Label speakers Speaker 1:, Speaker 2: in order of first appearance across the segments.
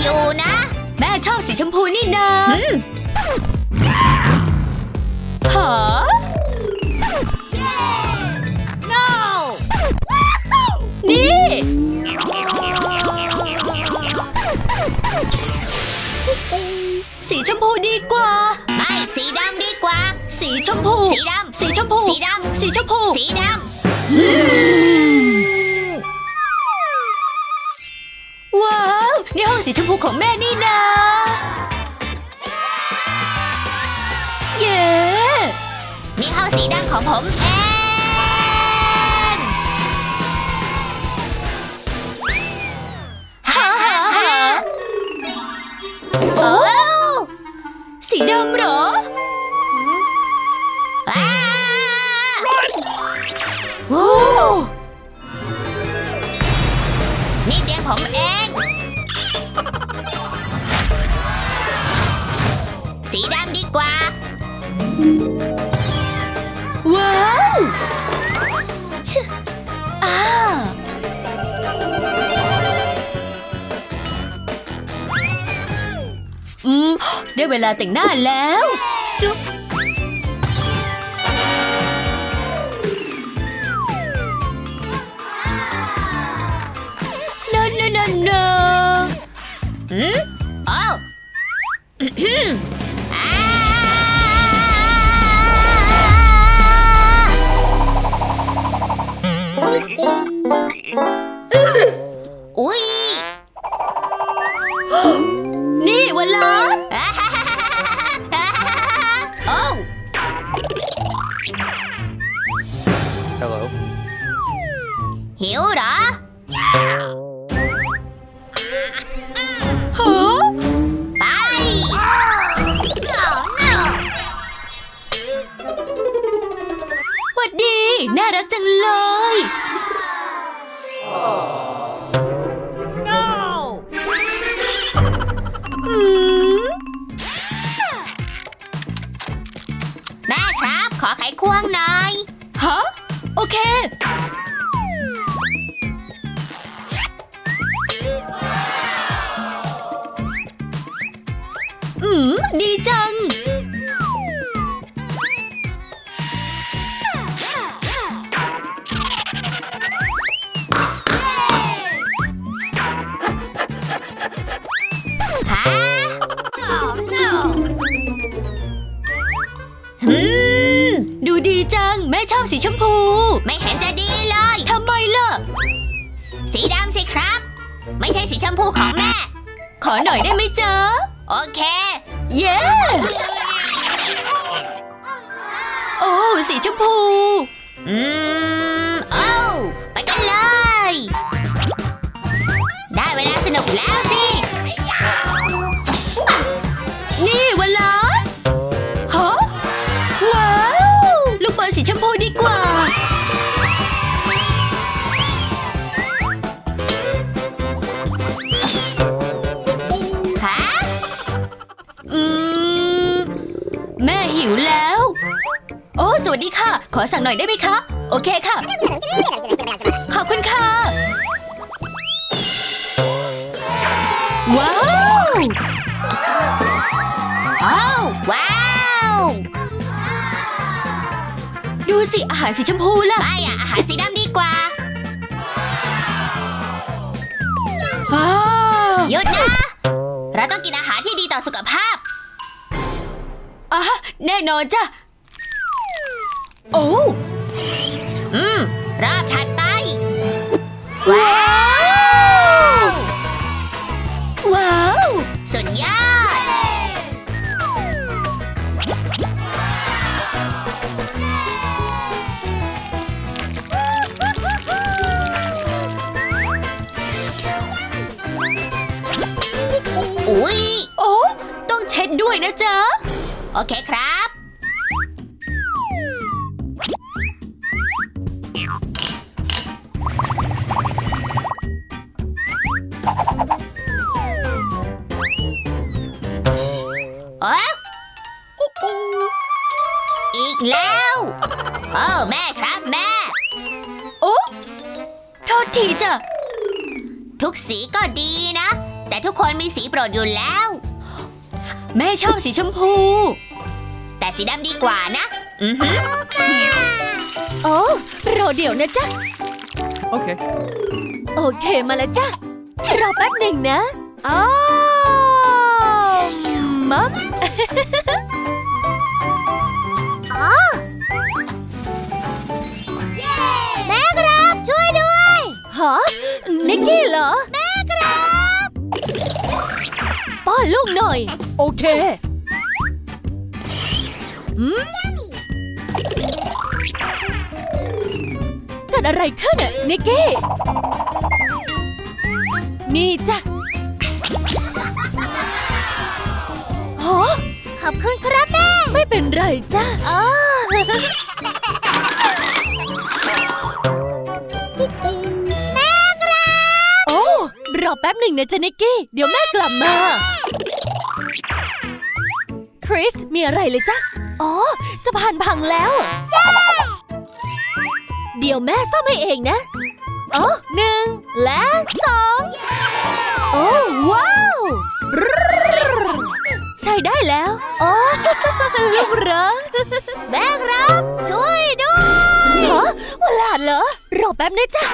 Speaker 1: อยู่นะ
Speaker 2: แม่ชอบสีชมพูนี่นาหา
Speaker 1: no
Speaker 2: นี่ สีชมพูดีกว่า
Speaker 1: ไม่ สีดำดีกว่า
Speaker 2: สีชมพู
Speaker 1: สีดำ
Speaker 2: สีชมพู
Speaker 1: สีด
Speaker 2: สีชมพูำ
Speaker 1: สีด
Speaker 2: ว้ สีชมพูของแม่นี่นาเย้ำ
Speaker 1: นี่ห้องสีดำของผมเอง
Speaker 2: ฮ่าฮ่าฮ่า
Speaker 1: โอ้
Speaker 2: สีดำเหรอ
Speaker 1: ว้า
Speaker 2: โอ้ ได้เวลาแต่งหน้าแล้ว จุ๊บนนนนน
Speaker 1: หืมโอ้อื้อหืออ่าอุ้ย หิวเหรอ
Speaker 2: ฮะ
Speaker 1: ไป
Speaker 2: หวัดดี น่ารักจังเลย อืม ดีจัง
Speaker 1: ฮะหืม
Speaker 2: ดูดีจัง แม่ชอบสีชมพู
Speaker 1: ไม่เห็นจะดีเลย
Speaker 2: ทำไมล่ะ
Speaker 1: สีดำสิครับ ไม่ใช่สีชมพูของแม่
Speaker 2: ขอหน่อยได้ไหมจ๊ะ
Speaker 1: โอเค
Speaker 2: เย้ โอ้ สีชมพู
Speaker 1: อืม สวัส
Speaker 2: ดีค่ะ ขอสั่งหน่อยได้ไหมคะ โอเคค่ะ ขอบคุณค่ะ ว้าว
Speaker 1: โอ้วว้าว
Speaker 2: ดูสิ อาหารสีชมพูล่ะ
Speaker 1: ไม่อะอาหารสีดำดีกว่า
Speaker 2: ว้าว
Speaker 1: หยุดนะ เราต้องกินอาหารที่ดีต่อสุขภาพ
Speaker 2: อะแน่นอนจ้ะ โอ้
Speaker 1: อืม รอบถัดไป
Speaker 2: ว้าว ว้าว
Speaker 1: สุดยอด อุ๊ย
Speaker 2: โอ้ ต้องเช็ดด้วยนะจ๊ะ
Speaker 1: โอเคครับ แล้ว โอ้แม่ครับแม่
Speaker 2: โอ้โทษทีจ้ะ
Speaker 1: ทุกสีก็ดีนะ แต่ทุกคนมีสีโปรดอยู่แล้ว
Speaker 3: แม่ชอบสีชมพู
Speaker 1: แต่สีดำดีกว่านะ อือหือ
Speaker 3: โอ้รอเดี๋ยวนะจ๊ะ
Speaker 4: Okay.
Speaker 3: โอเคมาแล้วจ้ะ รอแป๊บหนึ่งนะอ้าวมัม กกี้เหรอ แม่ครับป้อนลูกหน่อย โอเคอืมเกิดอะไรขึ้นอะนิกกี้ นี่จ้ะฮะ
Speaker 1: ขอบคุณครับแม่
Speaker 3: ไม่เป็นไรจ้ะ
Speaker 1: อ๋อ
Speaker 3: แป๊บหนึ่งนะจ๊ะนิกกี้ เดี๋ยวแม่กลับมา คริส มีอะไรเลยจ๊ะ อ๋อสะพานพังแล้วใช่เดี๋ยวแม่ซ่อมให้เองนะโอ้หนึ่งและสองโอ้ว้าวใช้ได้แล้วโอ้ลูกรักแม่ครับ ช่วยด้วยเหรอวลาดเหรอรอแป๊บนะจ๊ะ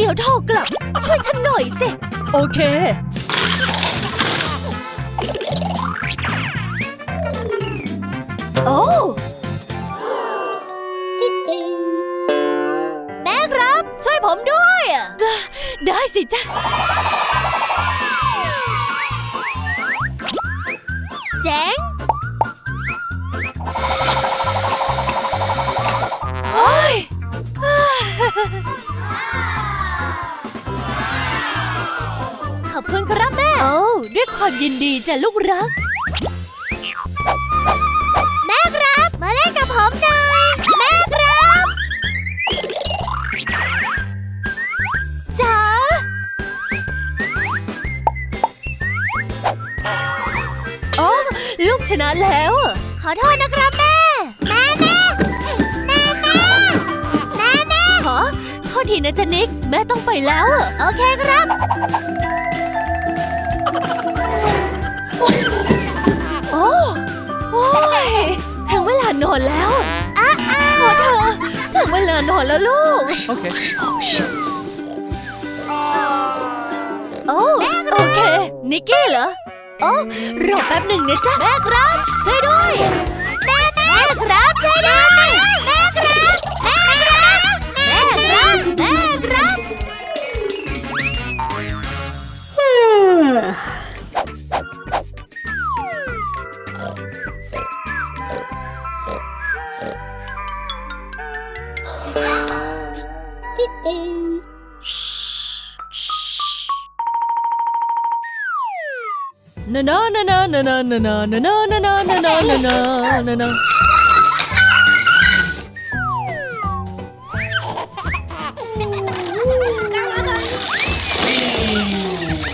Speaker 3: เดี๋ยวโทรกลับ ช่วยฉันหน่อยสิ โอเค โอ้แม่ครับ ช่วยผมด้วย ได้ได้สิจ๊ะเจ๋ง อบคุณครับแม่ โอ้ด้วยความยินดีจ้ะลูกรัก
Speaker 1: แม่ครับ มาเล่นกับผมหน่อย แม่ครับ
Speaker 3: จ๋าโอ้ลูกชนะแล้ว
Speaker 1: ขอโทษนะครับแม่ แม่แม่แม่แม่แม่แม่
Speaker 3: ขอโทษทีนะจ๊ะนิก แม่ต้องไปแล้ว
Speaker 1: โอเคครับ
Speaker 3: นอนแล้วขอเธอถึงเวลานอนแล้วลูก
Speaker 4: Okay.
Speaker 3: โอ้โอเค นิกกี้เหรอ โอ้รอแป๊บหนึ่งนะจ๊ะ
Speaker 1: แม่ครับ
Speaker 3: นานานานานานานานานานานานานานานานานา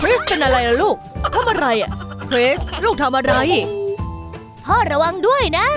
Speaker 3: คริสเป็นอะไรล่ะลูกทำอะไรอะคริสลูกทำอะไร
Speaker 1: พ่อระวังด้วยนะ